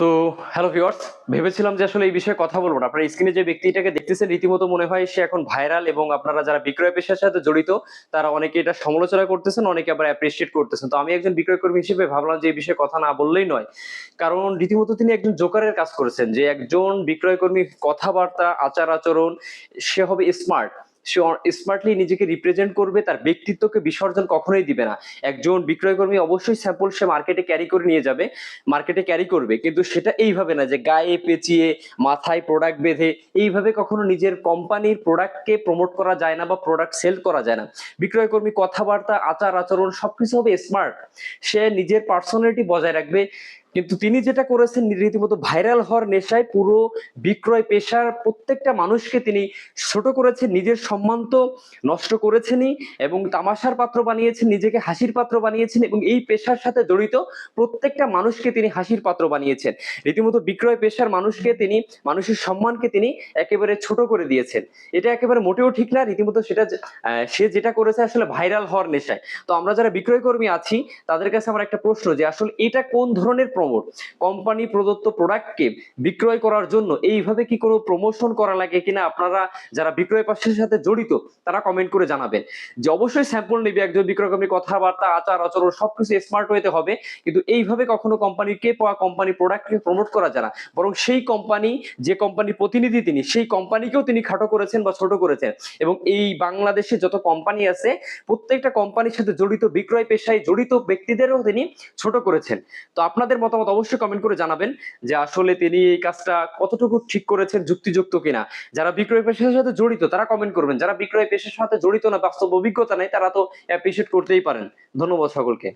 তো hello viewers ভেবেছিলাম যে আসলে এই বিষয়ে কথা বলব না। আপনার স্ক্রিনে যে ব্যক্তিটাকে দেখতেছেন, রীতিমতো মনে হয় সে এখন ভাইরাল এবং আপনারা যারা বিক্রয় পেশার সাথে জড়িত, তারা অনেকে এটা সমালোচনা করতেছেন, অনেকে আবার অ্যাপ্রিসিয়েট করতেছেন। তো আমি একজন বিক্রয় কর্মী হিসেবে ভাবলাম যে এই বিষয়ে কথা না বললেই নয়। কারণ রীতিমতো তিনি একজন জোকারের কাজ করেছেন, যে একজন বিক্রয় কর্মী কথাবার্তা আচার আচরণ সে হবে স্মার্ট সে স্মার্টলি নিজেকে রিপ্রেজেন্ট করবে, তার ব্যক্তিত্বকে বিসর্জন কখনোই দিবে না। একজন বিক্রয়কর্মী অবশ্যই স্যাম্পল সে মার্কেটে ক্যারি করে নিয়ে যাবে মার্কেটে ক্যারি করবে। কিন্তু সেটা এইভাবে না যে গায়ে পেঁচিয়ে, মাথায় প্রোডাক্ট বেঁধে, এইভাবে কখনো নিজের কোম্পানির প্রোডাক্টকে প্রমোট করা যায় না বা প্রোডাক্ট সেল করা যায় না। বিক্রয়কর্মী কথাবার্তা আচার আচরণ সবকিছু হবে স্মার্ট সে নিজের পার্সোনালিটি বজায় রাখবে। কিন্তু তিনি যেটা করেছেন, রীতিমতো ভাইরাল হওয়ার নেশায় পুরো বিক্রয় পেশার প্রত্যেকটা মানুষকে তিনি ছোট করেছেন, নিজের সম্মান তো নষ্ট করেছেনই এবং তামাশার পাত্র বানিয়েছেন, নিজেকে হাসির পাত্র বানিয়েছেন এবং এই পেশার সাথে জড়িত প্রত্যেকটা মানুষকে তিনি হাসির পাত্র বানিয়েছেন। রীতিমতো বিক্রয় পেশার মানুষকে তিনি, মানুষের সম্মানকে তিনি একেবারে ছোট করে দিয়েছেন। এটা একেবারে মোটেও ঠিক না, রীতিমতো সেটা সে যেটা করেছে আসলে ভাইরাল হওয়ার নেশায়। তো আমরা যারা বিক্রয় কর্মী আছি, তাদের কাছে আমার একটা প্রশ্ন যে আসলে এটা কোন ধরনের প্রমোট। কোম্পানি প্রদত্ত প্রোডাক্টকে বিক্রয় করার জন্য এইভাবে কি কোনো প্রমোশন করা লাগে কিনা আপনারা যারা বিক্রয় পেশার সাথে জড়িত, তারা কমেন্ট করে জানাবেন। যে অবশ্যই স্যাম্পল নিবে একজন বিক্রয় কর্মী কথাবার্তা, আচার, আচরণ, সবকিছু স্মার্ট হইতে হবে। কিন্তু এইভাবে কখনো কোম্পানিকে পাওয়া কোম্পানি প্রোডাক্টকে প্রমোট করা যায় না। বরং সেই কোম্পানি যে কোম্পানির প্রতিনিধি তিনি, সেই কোম্পানিকেও তিনি খাটো করেছেন বা ছোট করেছেন। এবং এই বাংলাদেশে যত কোম্পানি আছে, প্রত্যেকটা কোম্পানির সাথে জড়িত, বিক্রয় পেশায় জড়িত ব্যক্তিদেরও তিনি ছোট করেছেন। তো আপনাদের মতামত অবশ্যই কমেন্ট করে জানাবেন যে আসলে তিনি এই কাজটা কতটুকু ঠিক করেছেন, যুক্তিযুক্ত কিনা। যারা বিক্রয় পেশার সাথে জড়িত, তারা কমেন্ট করবেন। যারা বিক্রয় পেশার সাথে জড়িত না, বাস্তব অভিজ্ঞতা নেই, তারা তো অ্যাপ্রিসিয়েট করতেই পারেন। ধন্যবাদ সকলকে।